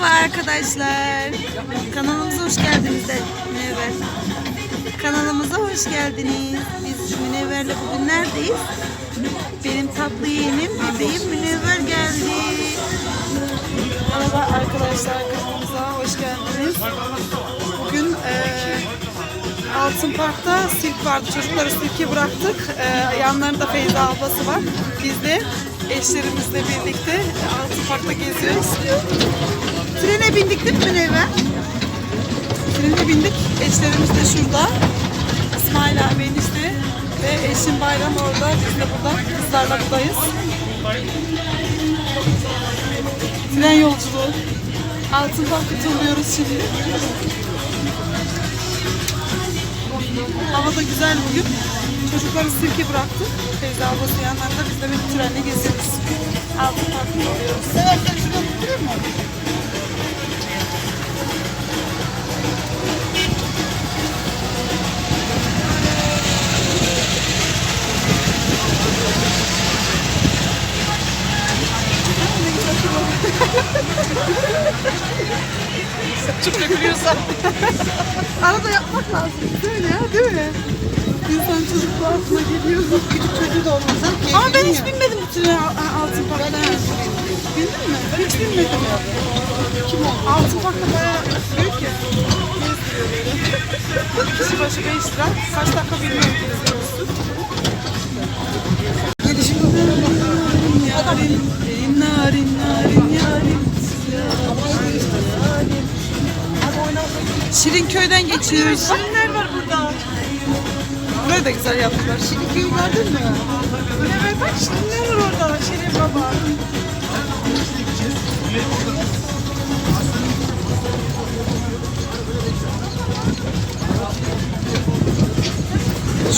Merhaba arkadaşlar. Kanalımıza hoş geldiniz de Münevver. Kanalımıza hoş geldiniz. Biz Münevver'le bugün neredeyiz? Benim tatlı yeğenim, bebeğim Münevver geldi. Merhaba arkadaşlar kanalımıza hoş geldiniz. Bugün eee Altın Park'ta sirk vardı. Çocukları sirke bıraktık. Ee, yanlarında Feyza ablası var. Biz de eşlerimizle birlikte Altın Park'ta geziyoruz. Trene bindik değil mi Münevver? Trene bindik. Eşlerimiz de şurada. İsmail abi enişte ve eşim Bayram orada. Biz de burada. Kızlarla buradayız. Tren yolculuğu. Altın Park'ı turluyoruz şimdi. Hava da güzel bugün. Çocukları sirke bıraktık. Feyza ablası yanlarında biz de bir trenle geziyoruz. Altın Park'ta oluyoruz. Seversen şurada oturur mu? Çok dökülüyorsa. Arada yapmak lazım. Böyle ya değil mi? İnsan çocuklu aklına geliyor. Küçük çocuğu da olmasa Ama ben hiç binmedim bu trene A- Altın Park'ta. Bindin mi? Ben hiç binmedim. Kim o? Altın Park'ta bayağı büyük ya. Kişi başı 5 lira. Kaç dakika bilmiyorum gelişim Yarim, narin, narin, yarim. Şirinköy'den geçiyoruz. Şirinler var burada. Burayı da güzel yaptılar. Şirinköy gördün mü? Evet bak Şirinler var orada. Şirin baba.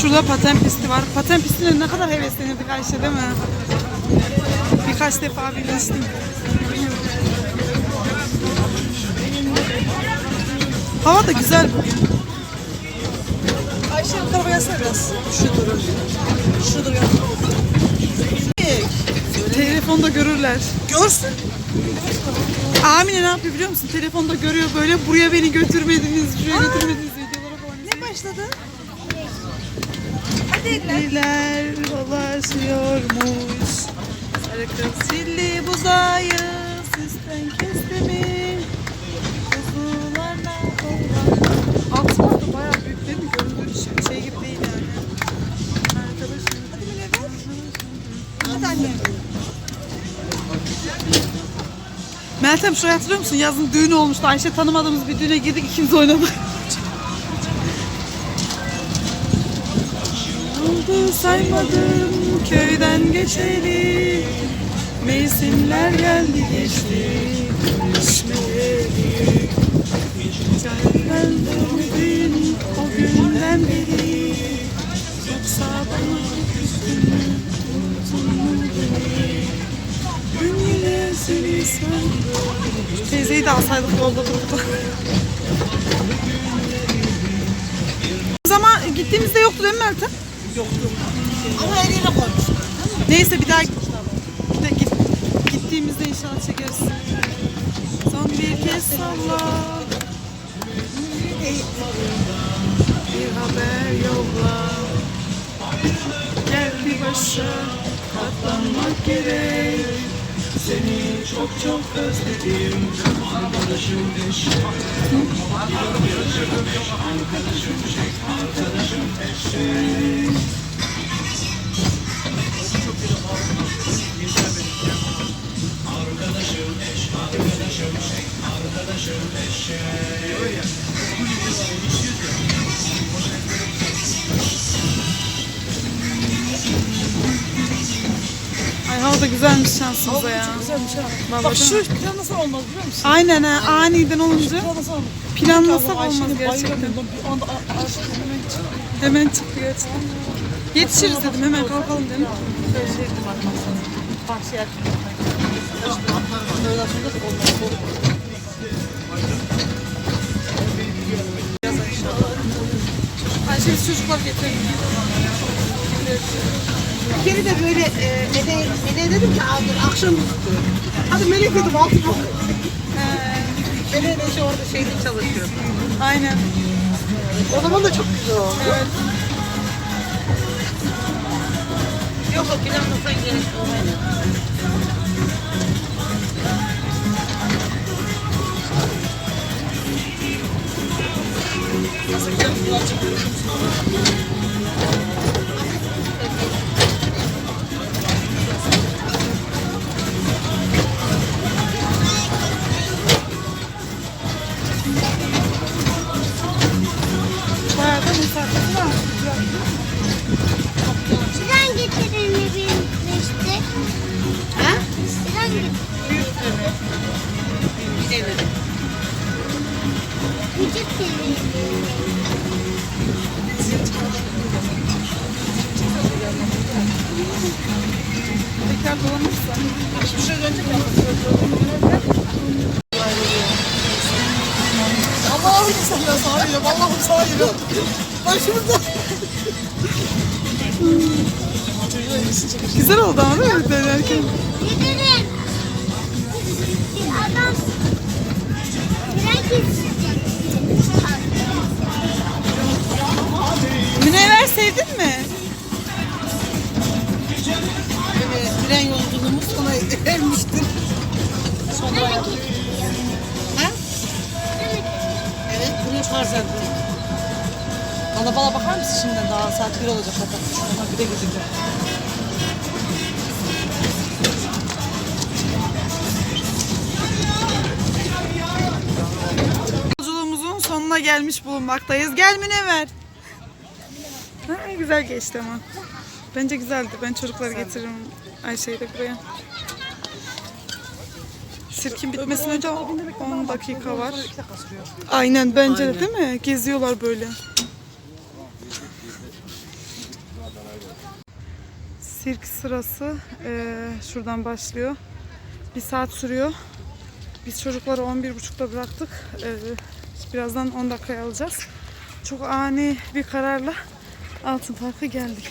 Şurada paten pisti var. Paten pistine ne kadar heveslenirdik Ayşe değil mi? Birkaç defa binmiştim. Hava da güzel bugün. Ayşe bu tarafa gelsene biraz. Şu durun. Şu duruyor. Telefonda görürler. Görsün. Amine ne yapıyor biliyor musun? Telefonda görüyor böyle buraya beni götürmediniz, şuraya götürmediniz videolara falan. Ne başladı? Diler dolaşıyormuş. Sarı kızilli buzayı süsten kesti şey, şey. Meltem şurayı hatırlıyor musun? Yazın düğünü olmuştu. Ayşe tanımadığımız bir düğüne girdik ikimiz oynadık. Oldu saymadım köyden geçeli Mevsimler geldi geçti Görüşmeyeli Can bugün o günden beri Yoksa bana küstün mü unuttun beni Dün yine seni sandım Teyzeyi de alsaydık yolda durdu O zaman gittiğimizde yoktu değil mi Meltem? Ama her yere koymuş. Neyse bir daha de git, gittiğimizde inşallah çekeriz. Son bir kez salla. Bir haber yolla. Bir başa katlanmak gerek. Seni çok çok özledim. Arkadaşım eşek. Arkadaşım eşek. Arkadaşım eşek. Ay hava da güzelmiş şansımıza ya. Güzelmiş ha. Bak şu plan nasıl olmaz biliyor musun? Aynen ha aniden olunca Plan nasıl olmaz? planlasak olmaz gerçekten. bayramından Bir anda a- aşk hemen çıktı. Hemen çıktı gerçekten. Yetişiriz dedim hemen kalkalım dedim. Böyle şey ettim arkadaşlar. Bahçe yer. Öğleden sonra da olmaz. Biz çocuklar getirelim. Bir kere de böyle e, Meleğe Meleğe dedim ki abi akşam Hadi Melek dedim altı bu. Ee, Evet eşi orada şeyde çalışıyor. Aynen. O zaman da çok güzel oldu. Evet. Yok o planlasan gerek olmayacak. Tekrar dolanırsa. Şimdi şöyle önce Allah'ım sana sana geliyorum. Allah'ım sana geliyorum. Başımızda. Güzel oldu ama değil mi dönerken? Gidelim. Adam tren getirecek. Sevdin mi? Evet, tren yolculuğumuz sona ermiştir. Sonra ha? Evet, bunu farz ettim. Kalabalığa bakar mısın şimdiden daha saat 1 olacak hatta. Şuna 1'e gidecek. Yolculuğumuzun sonuna gelmiş bulunmaktayız. Gel Münevver. Ha, güzel geçti ama. Bence güzeldi. Ben çocukları getiririm Ayşe'yi de buraya. Sirkin bitmesine önce 10 dakika var. Aynen bence de değil mi? Geziyorlar böyle. Sirk sırası eee, şuradan başlıyor. Bir saat sürüyor. Biz çocukları 11.30'da bıraktık. Eee, birazdan 10 dakikaya alacağız. Çok ani bir kararla Altın Park'a geldik.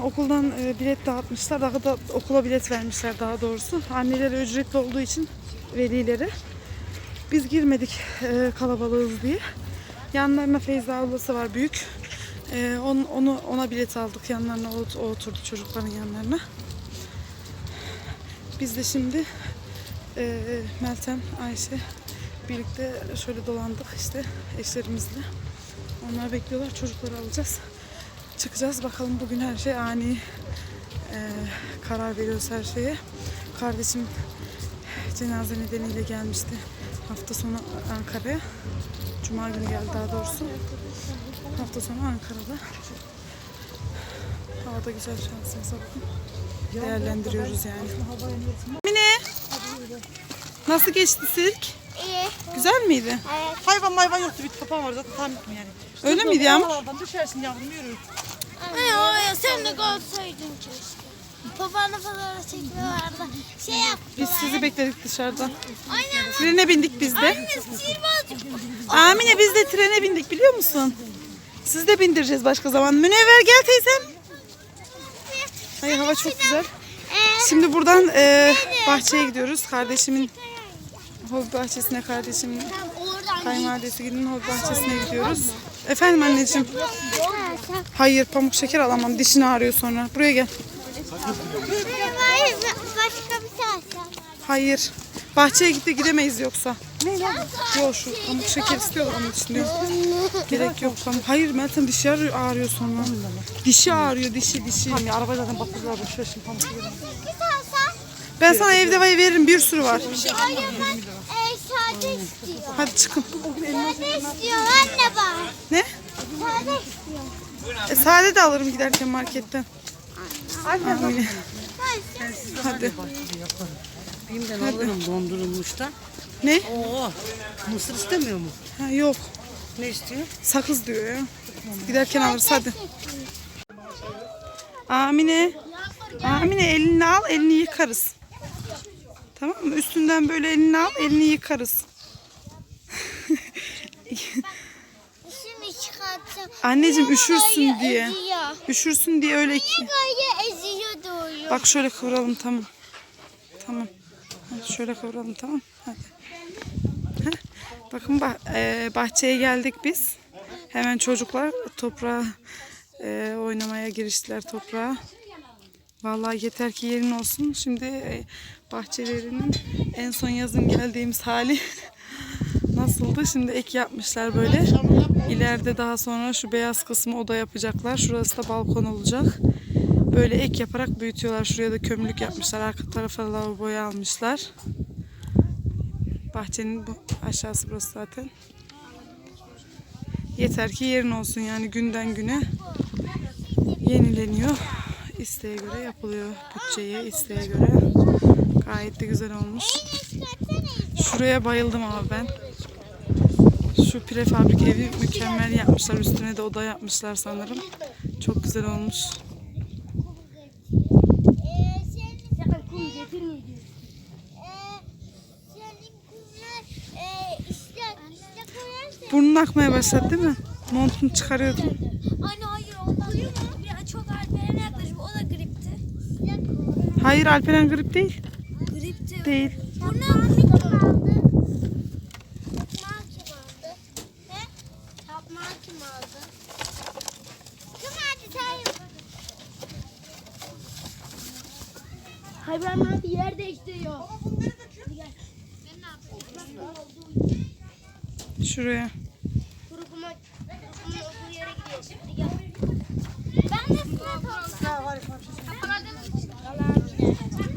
Okuldan e, bilet dağıtmışlar. Daha da okula bilet vermişler daha doğrusu. Anneleri ücretli olduğu için velileri. Biz girmedik e, kalabalığız diye. Yanlarına Feyza ablası var büyük. E, onu, onu ona bilet aldık yanlarına o, o oturdu çocukların yanlarına. Biz de şimdi e, Meltem, Ayşe birlikte şöyle dolandık işte eşlerimizle. Onlar bekliyorlar çocukları alacağız. Çıkacağız bakalım bugün her şey ani e, karar veriyoruz her şeye. Kardeşim cenaze nedeniyle gelmişti hafta sonu Ankara'ya. Cuma günü geldi daha doğrusu. Hafta sonu Ankara'da. Hava da güzel şansımıza bakın. Değerlendiriyoruz yani. Mine! Nasıl geçti sirk? İyi. Güzel miydi? Evet. Hayvan mayvan yoktu. Bir kapan var zaten tam bitmiyor yani. Öyle miydi Yağmur? Oralardan düşersin yavrum yürü. Sen de kalsaydın keşke. Babanla fotoğraf çekiyorlardı. Şey yaptılar. Biz sizi bekledik dışarıdan. Aynen. Trene bindik biz de. Anne sihirbazcık. Amine biz de trene bindik biliyor musun? Siz de bindireceğiz başka zaman. Münevver gel teyzem. Hayır hava çok güzel. Şimdi buradan e, bahçeye gidiyoruz. Kardeşimin hobi bahçesine, kardeşimin kayınvalidesi gidin hobi bahçesine gidiyoruz. Efendim anneciğim. Hayır pamuk şeker alamam. Dişini ağrıyor sonra. Buraya gel. Hayır, başka bir şey Hayır. Bahçeye gitti gidemeyiz yoksa. Yok şu pamuk şeker istiyorlar onun için diyor. Gerek yok pamuk. Hayır Meltem dişi ağrıyor, ağrıyor sonra. Dişi ağrıyor dişi dişi. Tamam ya araba zaten bakıyorlar. Boş ver şimdi pamuk. İstersen. Ben sana evde veririm bir sürü var. Hayır ben e, sade istiyorum. Hadi çıkın. Sade istiyorum anne bak. Ne? Sade istiyorum. E, sade de alırım giderken marketten. Amine. Hayır, Hadi. Bim'den alırım dondurulmuştan. Ne? Oo, mısır istemiyor mu? Ha, yok. Ne istiyor? Sakız diyor ya. Giderken alırız hadi. Amine. Amine elini al elini yıkarız. Tamam mı? Üstünden böyle elini al elini yıkarız. Çıkartacağım. Anneciğim üşürsün diye. Eziyor? Üşürsün diye öyle ki. Gayı eziyor doğuyor? Bak şöyle kıvıralım tamam. Tamam. Hadi şöyle kıvıralım tamam. Hadi. Bakın bah- e, bahçeye geldik biz. Hemen çocuklar toprağa e, oynamaya giriştiler toprağa. Vallahi yeter ki yerin olsun. Şimdi e, bahçelerinin en son yazın geldiğimiz hali nasıldı? Şimdi ek yapmışlar böyle. İleride daha sonra şu beyaz kısmı oda yapacaklar. Şurası da balkon olacak. Böyle ek yaparak büyütüyorlar. Şuraya da kömürlük yapmışlar. Arka tarafa lavaboyu almışlar. Bahçenin bu aşağısı burası zaten. Yeter ki yerin olsun yani günden güne yenileniyor. İsteğe göre yapılıyor. Bütçeye, isteğe göre. Gayet de güzel olmuş. Şuraya bayıldım abi ben. Şu prefabrik evi mükemmel yapmışlar. Üstüne de oda yapmışlar sanırım. Çok güzel olmuş. Burnun akmaya başladı değil mi? Montunu çıkarıyordun. Anne hayır ondan? Bir çok Alperen'e yaklaşıp o da gripti. Hayır Alperen grip değil. Gripti. Değil. Bundan kim aldı? Tapmağı kim aldı? Ne? Tapmağı kim aldı? Kim aldı sen? Hayvanlar bir yer değiştiriyor. Hadi gel. Ben ne yapayım? Şuraya. Kuru kuma, kuru kuma olduğu yere gidiyoruz. Hadi gel. Ben de size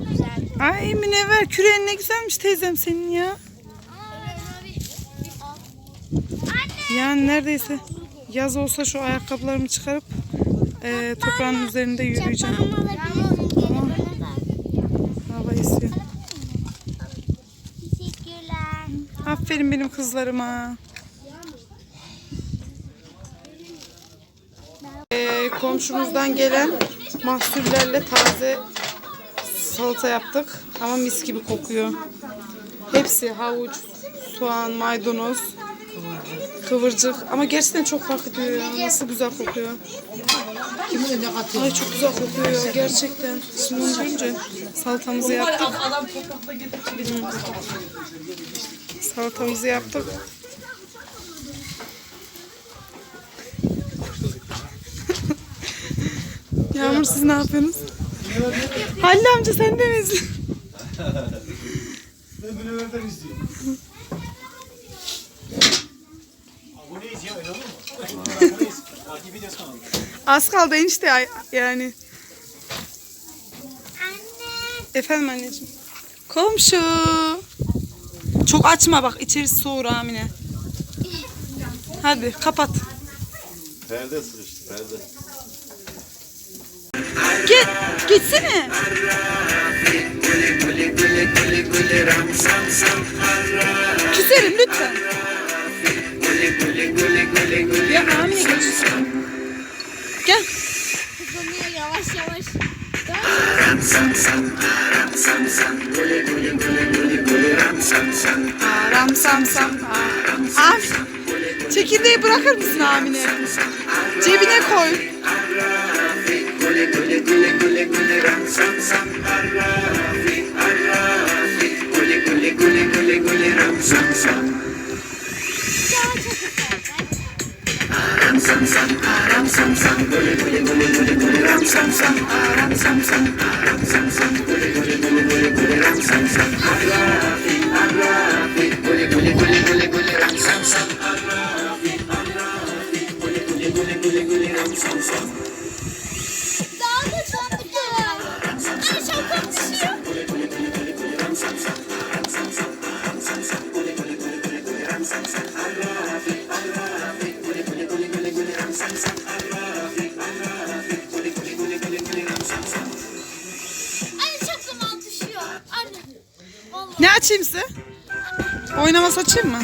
Güzel. Ay Münevver küreğin ne güzelmiş teyzem senin ya. Yani neredeyse yaz olsa şu ayakkabılarımı çıkarıp e, toprağın üzerinde yürüyeceğim. Tamam. Hava esiyor. Aferin benim kızlarıma. E, komşumuzdan gelen mahsullerle taze salata yaptık. Ama mis gibi kokuyor. Hepsi havuç, soğan, maydanoz, kıvırcık. Ama gerçekten çok fark ediyor ya. Nasıl güzel kokuyor. Ay çok güzel kokuyor gerçekten. Şimdi onu görünce salatamızı yaptık. Hı. Salatamızı yaptık. Yağmur siz ne yapıyorsunuz? Halil amca sen de mi izliyorsun? Ben Münevver'den izliyorum. Aboneyiz ya öyle olur mu? Aboneyiz. Takip ediyoruz kanalı. Az kaldı enişte yani. Anne. Efendim anneciğim. Komşu. Çok açma bak içerisi soğur Amine. Hadi kapat. Perde sıkıştı perde. Git, gitsene. Küserim lütfen. Ya Amine geç. Gel. Hızlanıyor yavaş yavaş. Aram sam sam. Am. Çekirdeği bırakır mısın Amine? Cebine koy. gule gule gule gule gule ram sam sam Arafi Arafi gule gule gule gule gule ram sam sam. Ram sam sam ah, Ram sam sam. Gule gule gule gule gule ram sam sam ah, Ram sam sam ah. Ne açayım size? Oynama açayım mı?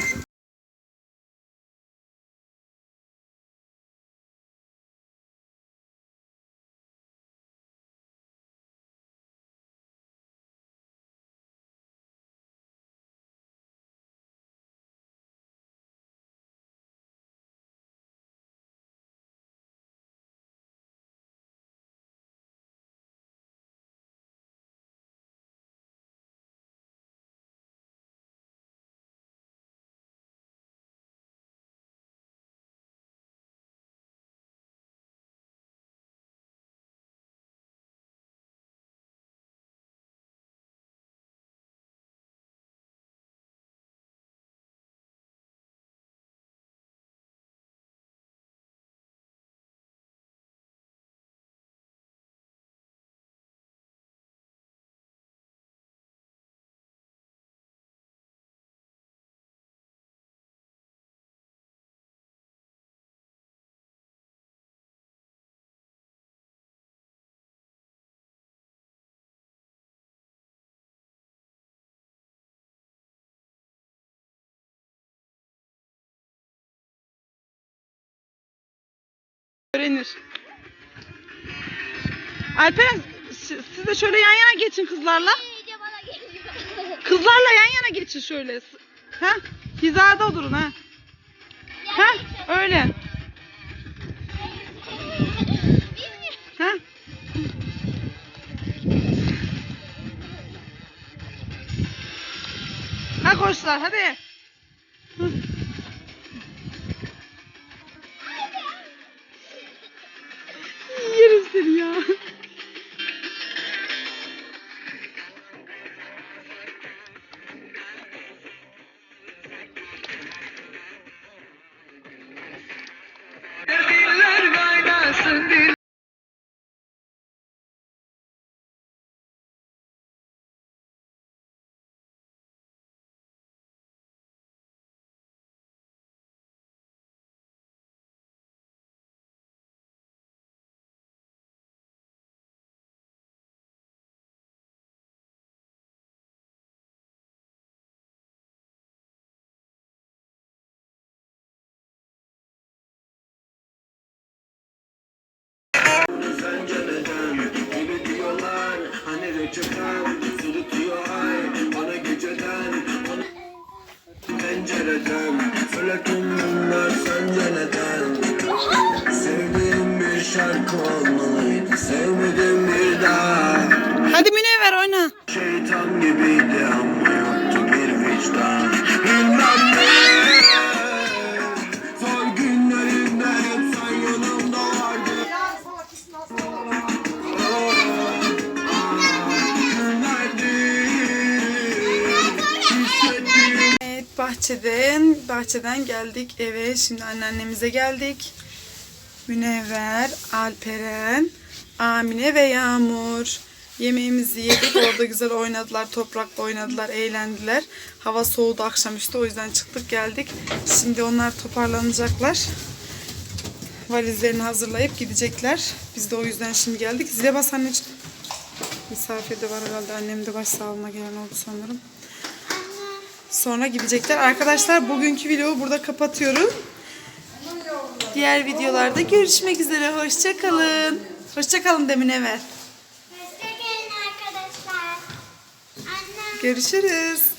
Öğrenir. Alperen si- siz de şöyle yan yana geçin kızlarla. Kızlarla yan yana geçin şöyle. Ha? Hizada durun ha. Ha? Öyle. Ha? Ha koçlar hadi. Hı. Reçeten Sırıtıyor ay. Bana geceden bana Pencereden. Felekim bunlar sence neden? Sevdiğim bir şarkı olmalıydı Sevmedim bahçeden geldik eve. Şimdi anneannemize geldik. Münevver, Alperen, Amine ve Yağmur. Yemeğimizi yedik. Orada güzel oynadılar. Toprakla oynadılar. Eğlendiler. Hava soğudu akşamüstü. O yüzden çıktık geldik. Şimdi onlar toparlanacaklar. Valizlerini hazırlayıp gidecekler. Biz de o yüzden şimdi geldik. Zile bas anneciğim. Misafir de var herhalde. Annem de başsağlığına gelen oldu sanırım. Sonra gidecekler. Arkadaşlar bugünkü videoyu burada kapatıyorum. Diğer videolarda görüşmek üzere. Hoşçakalın. Hoşçakalın demin Ever. Hoşçakalın arkadaşlar. Annem. Görüşürüz.